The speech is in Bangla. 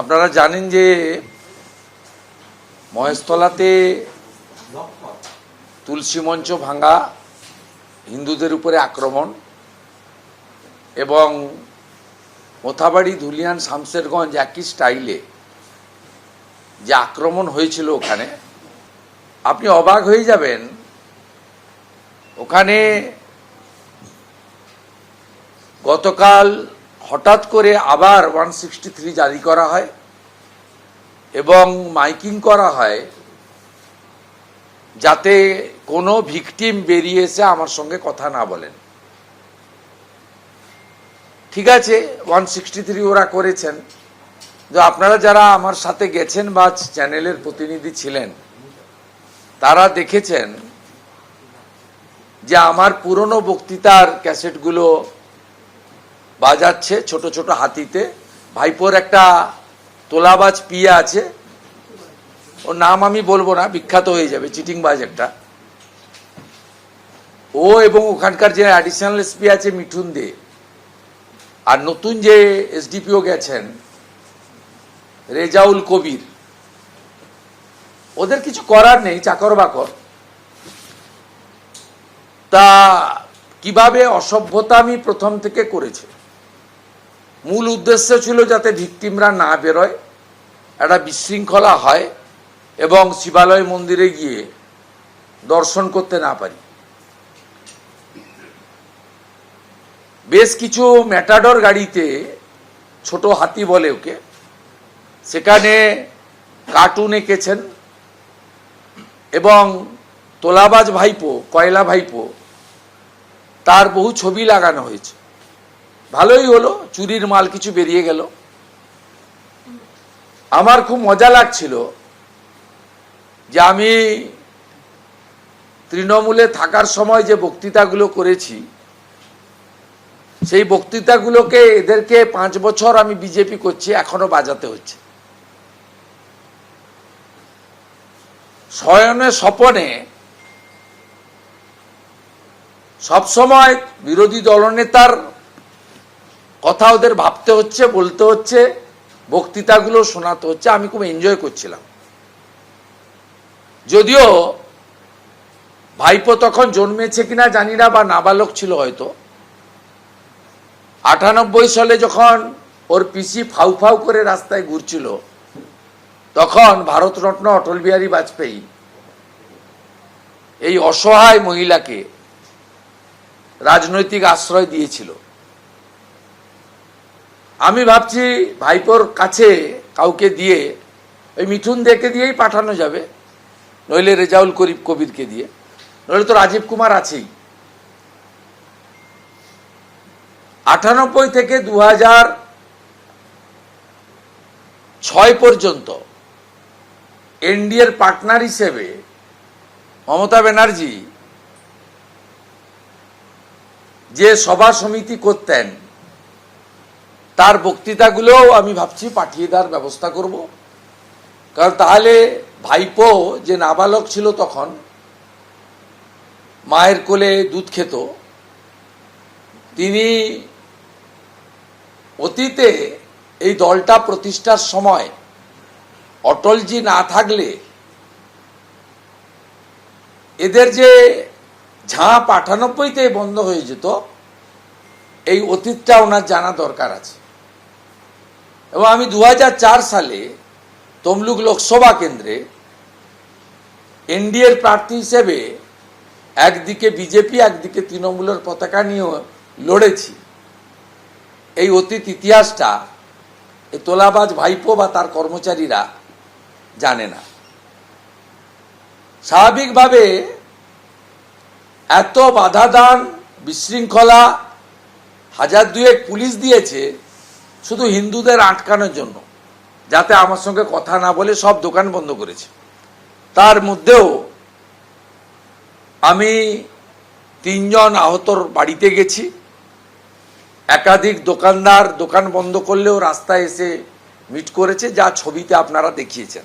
আপনারা জানেন যে মহেশতলাতে তুলসী মঞ্চ ভাঙা হিন্দুদের উপরে আক্রমণ এবং মোথাবাড়ি, ধুলিয়ান শামসেরগঞ্জ একই স্টাইলে যে আক্রমণ হয়েছিল ওখানে, আপনি অবাক হয়ে যাবেন, ওখানে গতকাল হঠাৎ করে আবার ওয়ান সিক্সটি থ্রি জারি করা হয় এবং মাইকিং করা হয় যাতে কোনো ভিকটিম বেরিয়ে এসে আমার সঙ্গে কথা না বলেন। ঠিক আছে, ওয়ান সিক্সটি থ্রি ওরা করেছেন। যে আপনারা যারা আমার সাথে গেছেন বা চ্যানেলের প্রতিনিধি ছিলেন, তারা দেখেছেন যে আমার পুরনো বক্তৃতার ক্যাসেটগুলো বাজাচ্ছে ছোট ছোট হাতিতে। ভাইপোর একটা তোলাবাজ পিয়া আছে। ওর নাম আমি বলব না, বিখ্যাত হয়ে যাবে, চিটিংবাজ একটা। ও এবং ওখানকার যে অ্যাডিশনাল এসপি আছে মিঠুন দে। আর নতুন যে এসডিপিও গেছেন, রেজাউল কবির। ওদের কিছু করার নেই, চাকর বাকর। তা কীভাবে অসভ্যতা আমি প্রথম থেকে করেছে? মূল উদ্দেশ্য ছিল যাতে ভিকটিমরা না বেরোয়, একটা বিশৃঙ্খলা হয় এবং শিবালয় মন্দিরে গিয়ে দর্শন করতে না পারি। বেশ কিছু ম্যাটাডর গাড়িতে ছোট হাতি বলে ওকে। সেখানে কার্টুন এঁকেছেন এবং তোলাবাজ ভাইপো, কয়লা ভাইপো, তার বহু ছবি লাগানো হয়েছে। ভালোই হলো, চুরির মাল কিছু বেরিয়ে গেল। আমার খুব মজা লাগছিল যে আমি তৃণমূলে থাকার সময় যে বক্তৃতাগুলো করেছি, সেই বক্তৃতাগুলোকে এদেরকে পাঁচ বছর আমি বিজেপি করছি, এখনও বাজাতে হচ্ছে। শয়নে স্বপনে সবসময় বিরোধী দলনেতার কথা ওদের ভাবতে হচ্ছে, বলতে হচ্ছে, বক্তৃতাগুলো শোনাতে হচ্ছে, আমি খুব এনজয় করছিলাম। যদিও ভাইপো তখন জন্মেছে কিনা জানি না, বা নাবালক ছিল হয়তো। আটানব্বই সালে যখন ওর পিসি ফাউ ফাউ করে রাস্তায় ঘুরছিল, তখন ভারতরত্ন অটল বিহারী বাজপেয়ী এই অসহায় মহিলাকে রাজনৈতিক আশ্রয় দিয়েছিল। আমি ভাবছি ভাইপোর কাছে কাউকে দিয়ে ওই মিঠুন দেখে দিয়েই পাঠানো যাবে, নইলে রেজাউল করিব কবিরকে দিয়ে। নইলে তো রাজীব কুমার আছেই। আটানব্বই থেকে দু ছয় পর্যন্ত এনডিএর পার্টনার হিসেবে মমতা ব্যানার্জি যে সভা সমিতি করতেন তার বক্তৃতাগুলোও আমি ভাবছি পাঠিয়ে দেওয়ার ব্যবস্থা করব। কারণ তাহলে ভাইপো যে নাবালক ছিল তখন, মায়ের কোলে দুধ খেত। তিনি অতীতে এই দলটা প্রতিষ্ঠার সময় অটলজি না থাকলে এদের যে ঝাঁপ আটানব্বইতে বন্ধ হয়ে যেত, এই অতীতটা ওনার জানা দরকার আছে। এবং আমি দু হাজার চার সালে তমলুক লোকসভা কেন্দ্রে এনডিএর প্রার্থী হিসেবে একদিকে বিজেপি, একদিকে তৃণমূলের পতাকা নিয়ে লড়েছি। এই অতীত ইতিহাসটা এই তোলাবাজ ভাইপো বা তার কর্মচারীরা জানে না। স্বাভাবিকভাবে এত বাধা দান বিশৃঙ্খলা, হাজার দুয়েক পুলিশ দিয়েছে শুধু হিন্দুদের আটকানোর জন্য, যাতে আমার সঙ্গে কথা না বলে সব দোকান বন্ধ করেছে। তার মধ্যেও আমি তিনজন আহতর বাড়িতে গেছি। একাধিক দোকানদার দোকান বন্ধ করলেও রাস্তায় এসে মিট করেছে, যা ছবিতে আপনারা দেখিয়েছেন।